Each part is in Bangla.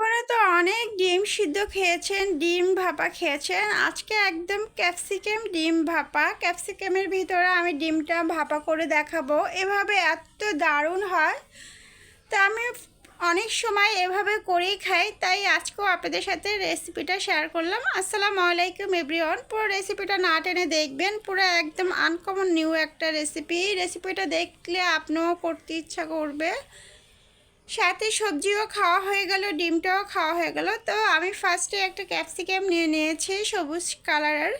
জীবনে তো অনেক ডিম সিদ্ধ খেয়েছেন, ডিম ভাপা খেয়েছেন। আজকে একদম ক্যাপসিকাম ডিম ভাপা। ক্যাপসিকামের ভিতরে আমি ডিমটা ভাপা করে দেখাবো। এভাবে এত দারুণ হয়। তা আমি অনেক সময় এভাবে করেই খাই, তাই আজকেও আপনাদের সাথে রেসিপিটা শেয়ার করলাম। আসসালামু আলাইকুম এভরিওয়ান পুরো রেসিপিটা না টেনে দেখবেন। পুরো একদম আনকমন নিউ একটা রেসিপি রেসিপিটা দেখলে আপনিও করতে ইচ্ছা করবে। সাথে সবজিও খাওয়া হয়ে গেল, ডিমটাও খাওয়া হয়ে গেল। তো আমি ফার্স্টে একটা ক্যাপসিকাম নিয়ে নিয়েছি, সবুজ কালারের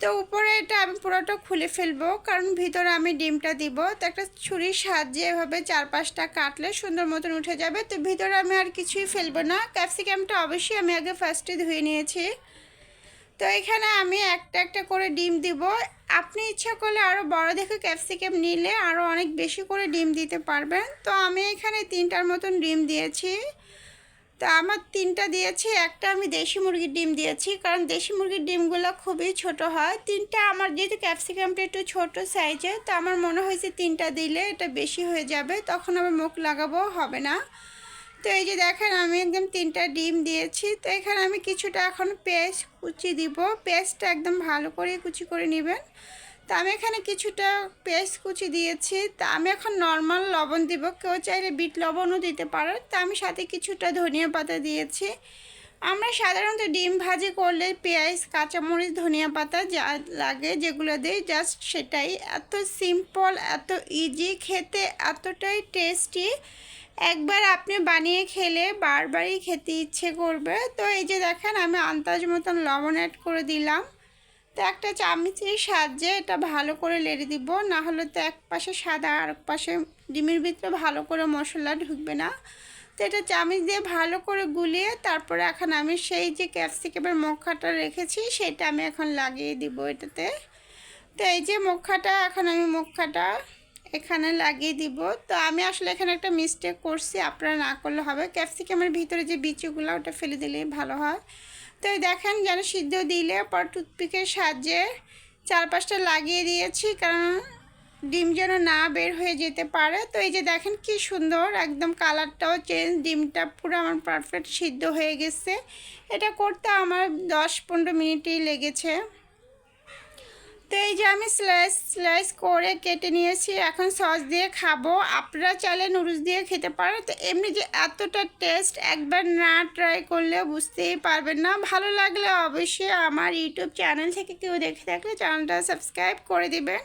তো উপরে এটা আমি পুরোটা খুলে ফেলব, কারণ ভিতরে আমি ডিমটা দিব। তো একটা ছুরির সাহায্যে এভাবে চার পাঁচটা কাটলে সুন্দর মতন উঠে যাবে। তো ভিতরে আমি আর কিছুই ফেলব না। ক্যাপসিকামটা অবশ্যই আমি আগে ফার্স্টে ধুয়ে নিয়েছি। তো এখানে আমি একটা একটা করে ডিম দিব। আপনি ইচ্ছা করলে আরও বড় দেখে ক্যাপসিকাম নিলে আরও অনেক বেশি করে ডিম দিতে পারবেন। তো আমি এখানে তিনটার মতন ডিম দিয়েছি। তো আমার তিনটা দিয়েছি, একটা আমি দেশি মুরগির ডিম দিয়েছি, কারণ দেশি মুরগির ডিমগুলো খুবই ছোট হয়। তিনটা আমার যেহেতু ক্যাপসিকামটা একটু ছোট সাইজে তো আমার মনে হয়েছে তিনটা দিলে এটা বেশি হয়ে যাবে, তখন আবার মুখ লাগাবো, হবে না। তো এই যে দেখেন, আমি একদম তিনটা ডিম দিয়েছি। তো এখানে আমি কিছুটা এখন পেস্ট কুচি দিব। পেস্টটা একদম ভালো করে কুচি করে নেবেন। তো আমি এখানে কিছুটা পেস্ট কুচি দিয়েছি। তা আমি এখন নর্মাল লবণ দিব। কেউ চাইলে বিট লবণও দিতে পারো তা আমি সাথে কিছুটা ধনিয়া পাতা দিয়েছি। আমরা সাধারণত ডিম ভাজি করলে পেঁয়াজ, কাঁচামরিচ, ধনিয়া পাতা যা লাগে যেগুলো দিই, জাস্ট সেটাই। এত সিম্পল, এত ইজি খেতে এতটাই টেস্টি একবার আপনি বানিয়ে খেলে বারবারই খেতে ইচ্ছে করবে। তো এই যে দেখেন, আমি আন্দাজ মতন লবণ অ্যাড করে দিলাম। তো একটা চামচের সাহায্যে এটা ভালো করে লেড়ে দিব। না হলে তো এক পাশে সাদা আর এক পাশে ডিমের ভিতরে ভালো করে মশলা ঢুকবে না। তো এটা চামচ দিয়ে ভালো করে গুলিয়ে তারপরে এখন আমি সেই যে ক্যাপসিকামের মক্কাটা রেখেছি, সেটা আমি এখন লাগিয়ে দিব এটাতে। তো এই যে মক্কাটা এখন আমি মক্কাটা এখানে লাগিয়ে দিব। তো আমি আসলে এখানে একটা মিস্টেক করছি, আপনারা না করলে হবে। ক্যাপসিকামের ভিতরে যে বিচিগুলো, ওটা ফেলে দিলেই ভালো হয়। তো দেখেন, যেন সিদ্ধ দিলে পর টুথপিকের সাহায্যে চারপাশটা লাগিয়ে দিয়েছি, কারণ ডিম যেন না বের হয়ে যেতে পারে। তো এই যে দেখেন, কি সুন্দর একদম কালারটাও চেঞ্জ ডিমটা পুরো আমার পারফেক্ট সিদ্ধ হয়ে গেছে। এটা করতে আমার দশ পনেরো মিনিটই লেগেছে। এই যে আমি স্লাইস স্লাইস করে কেটে নিয়েছি, এখন সস দিয়ে খাব। আপনারা চাইলে নুডলস দিয়ে খেতে পারেন। তো এমনি যে এতটা টেস্ট একবার না ট্রাই করলে বুঝতেই পারবেন না। ভালো লাগলে অবশ্যই আমার ইউটিউব চ্যানেল থেকে কেউ দেখে থাকলে চ্যানেলটা সাবস্ক্রাইব করে দিবেন।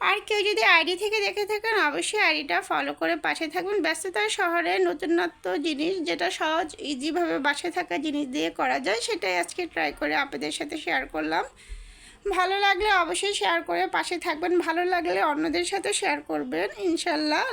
আর কেউ যদি আইডি থেকে দেখে থাকেন, অবশ্যই আইডিটা ফলো করে পাশে থাকবেন। ব্যস্ততার শহরে নতুনত্ব জিনিস, যেটা সহজ ইজিভাবে বাসায় থাকা জিনিস দিয়ে করা যায়, সেটাই আজকে ট্রাই করে আপনাদের সাথে শেয়ার করলাম। ভালো লাগলে অবশ্যই শেয়ার করে পাশে থাকবেন ভালো লাগলে অন্যদের সাথে শেয়ার করবেন ইনশাল্লাহ।